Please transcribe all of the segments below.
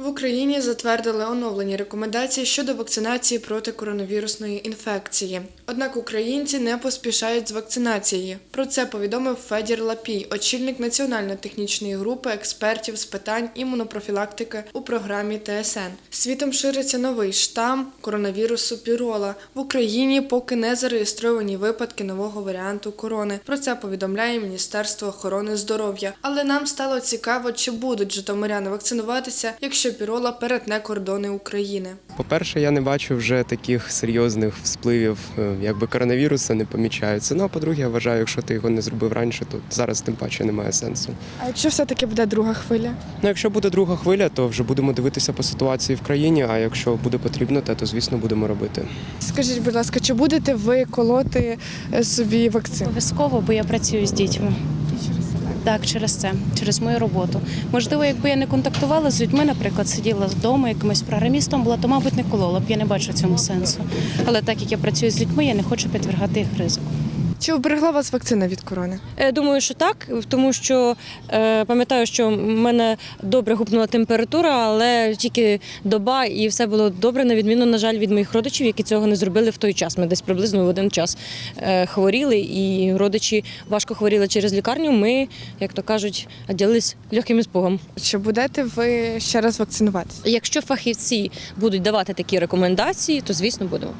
В Україні затвердили оновлені рекомендації щодо вакцинації проти коронавірусної інфекції. Однак українці не поспішають з вакцинацією. Про це повідомив Федір Лапій, очільник національно-технічної групи експертів з питань імунопрофілактики у програмі ТСН. Світом шириться новий штам коронавірусу пірола. В Україні поки не зареєстровані випадки нового варіанту корони. Про це повідомляє Міністерство охорони здоров'я. Але нам стало цікаво, чи будуть житомиряни вакцинуватися, якщо пірола перетне кордони України. По-перше, я не бачу вже таких серйозних вспливів, е, якби коронавіруса не помічаються. Ну а по-друге, я вважаю, якщо ти його не зробив раніше, то зараз тим паче немає сенсу. А якщо все-таки буде друга хвиля? Ну, якщо буде друга хвиля, то вже будемо дивитися по ситуації в країні. А якщо буде потрібно, те, то звісно будемо робити. Скажіть, будь ласка, чи будете ви колоти е, собі вакцину? Обов'язково, бо я працюю з дітьми. Так, через це, через мою роботу. Можливо, якби я не контактувала з людьми, наприклад, сиділа вдома, якимось програмістом була, то, мабуть, не колола б. Я не бачу цьому сенсу. Але так як я працюю з людьми, я не хочу підвергати їх ризику. Чи оберегла вас вакцина від корони? Е, Думаю, що так, тому що е, пам'ятаю, що в мене добре гупнула температура, але тільки доба і все було добре, на відміну, на жаль, від моїх родичів, які цього не зробили в той час. Ми десь приблизно в один час е, хворіли, і родичі важко хворіли через лікарню. Ми, як то кажуть, ділились легким іспугом. Чи будете ви ще раз вакцинуватися? Якщо фахівці будуть давати такі рекомендації, то звісно будемо.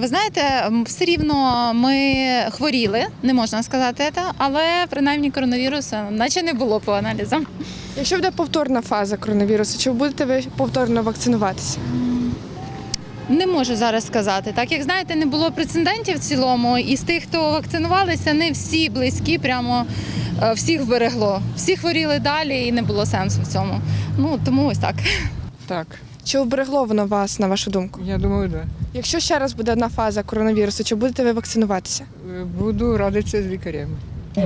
Ви знаєте, все рівно ми хворіли, не можна сказати це, але принаймні коронавірусу наче не було по аналізам. Якщо буде повторна фаза коронавірусу, чи будете ви повторно вакцинуватися? Не можу зараз сказати. Так як знаєте, не було прецедентів в цілому, і з тих, хто вакцинувалися, не всі близькі, прямо е, всіх вберегло. Всі хворіли далі і не було сенсу в цьому. Ну тому ось так. Так, Чи оберегло воно вас, на вашу думку? я думаю, да. Якщо ще раз буде одна фаза коронавірусу, чи будете ви вакцинуватися? Е, Буду радитися з лікарями.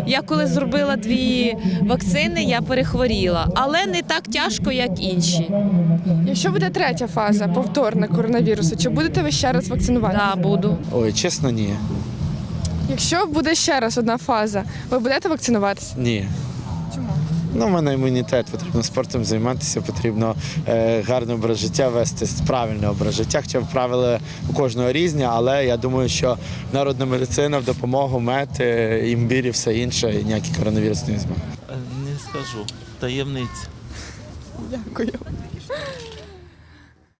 Я коли зробила дві вакцини, я перехворіла, але не так тяжко, як інші. Якщо буде третя фаза повторна коронавірусу, чи будете ви ще раз вакцинуватися? Да, буду. Ой, чесно, ні. Якщо буде ще раз одна фаза, ви будете вакцинуватися? Ні. Чому? Ну, в мене імунітет, потрібно спортом займатися, потрібно е, гарний образ життя вести, правильний образ життя. Хоча правила у кожного різні, але я думаю, що народна медицина в допомогу мед, е, імбір і все інше, і ніякий коронавірус не візьме. Е, Не скажу. Таємниця. Дякую.